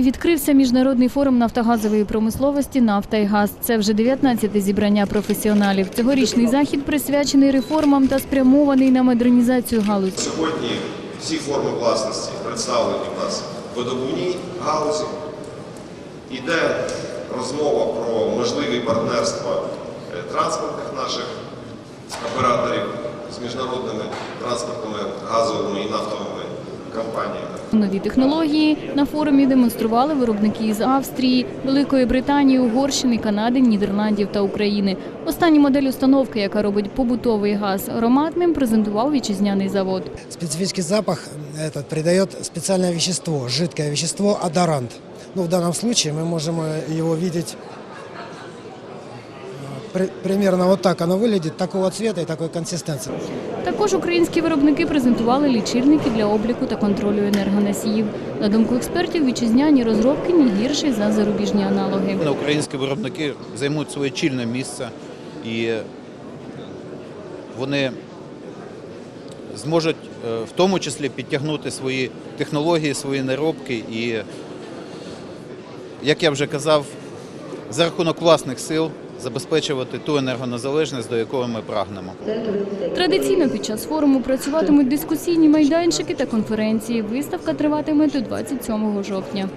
Відкрився міжнародний форум нафтогазової промисловості «Нафта і газ». Це вже 19-те зібрання професіоналів. Цьогорічний захід присвячений реформам та спрямований на модернізацію галузі. Сьогодні всі форми власності представлені в нас в видобувній галузі. Іде розмова про можливі партнерства е, транспортних наших операторів з міжнародними транспортними газовими і нафтовими компаніями. Нові технології на форумі демонстрували виробники із Австрії, Великої Британії, Угорщини, Канади, Нідерландів та України. Останню модель установки, яка робить побутовий газ ароматним, презентував вітчизняний завод. Специфический запах этот придает специальное вещество, жидкое вещество одорант. Ну, в данном случае мы можем э, его видеть э, при- примерно вот так оно выглядит, такого цвета и такой консистенции. Також українські виробники презентували лічильники для обліку та контролю енергоносіїв. На думку експертів, вітчизняні розробки не гірші за зарубіжні аналоги. Українські виробники займуть своє чільне місце і вони зможуть е, в тому числі підтягнути свої технології, свої наробки і, як я вже казав, за рахунок власних сил забезпечувати ту енергонезалежність, до якої ми прагнемо. Традиційно під час форуму працюватимуть дискусійні майданчики та конференції. Виставка триватиме до 27 жовтня.